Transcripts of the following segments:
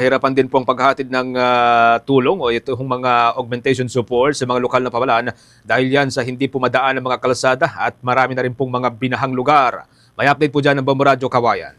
Hirapan din po ang paghahatid ng ah, tulong o itong mga augmentation support sa mga lokal na pamalaan dahil yan sa hindi pumadaan ng mga kalsada at marami na rin pong mga binahang lugar. May update po dyan ng Bombo Radyo Kawayan.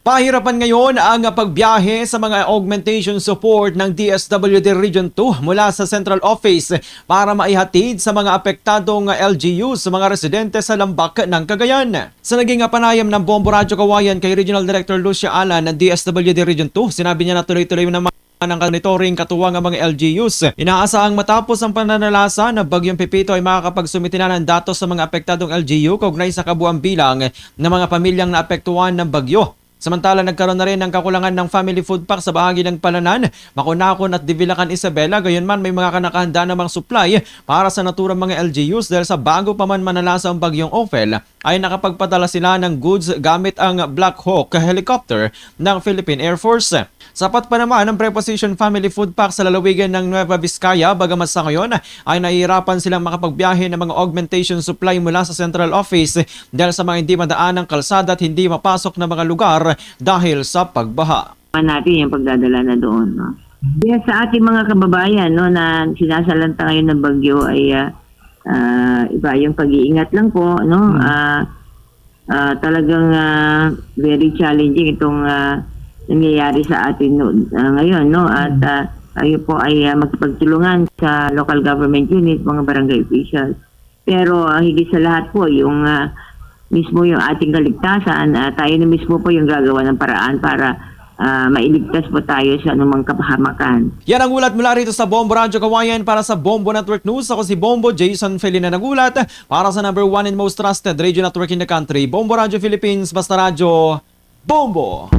Pahirapan ngayon ang pagbiyahe sa mga augmentation support ng DSWD Region 2 mula sa Central Office para maihatid sa mga apektadong LGU sa mga residente sa Lambak ng Cagayan. Sa naging panayam ng Bombo Radyo Kawayan kay Regional Director Lucia Alan ng DSWD Region 2, sinabi niya na tuloy-tuloy naman ng monitoring katuwang ang mga LGUs. Inaasahang matapos ang pananalasa na bagyong Pepito ay makakapagsumiti na ng datos sa mga apektadong LGU kaugnay sa kabuang bilang ng mga pamilyang naapektuhan ng bagyo. Samantala, nagkaroon na rin ng kakulangan ng family food pack sa bahagi ng Palanan, Makunakon at Divilacan Isabela. Gayunman, may mga kanakahanda namang supply para sa naturang mga LGUs dahil sa bago pa man manalasa ang bagyong Ophel, ay nakapagpadala sila ng goods gamit ang Black Hawk helicopter ng Philippine Air Force. Sapat pa naman ang preposition family food pack sa lalawigan ng Nueva Vizcaya bagamat sa ngayon ay nahihirapan silang makapagbiyahe ng mga augmentation supply mula sa central office dahil sa mga hindi madaan ng kalsada at hindi mapasok na mga lugar dahil sa pagbaha. natin yung pagdadala na doon. No? Yes, sa ating mga kababayan no, na sinasalanta ngayon ng bagyo ay ah, ah, iba yung pag-iingat lang po. No? Ah, ah, talagang ah, very challenging itong ah, nangyayari sa atin no, ah, ngayon. No? At ah, tayo po ay ah, magpagtulungan sa local government unit, mga barangay officials. Pero ah, higit sa lahat po, yung ah, mismo yung ating kaligtasan, ah, tayo na mismo po yung gagawa ng paraan para ah, mailigtas po tayo sa anumang kapahamakan. Yan ang ulat mula rito sa Bombo Radyo Kawayan para sa Bombo Network News. Ako si Bombo Jason Felina nagulat para sa number one and most trusted radio network in the country, Bombo Radyo Philippines, Basta Radyo, Bombo!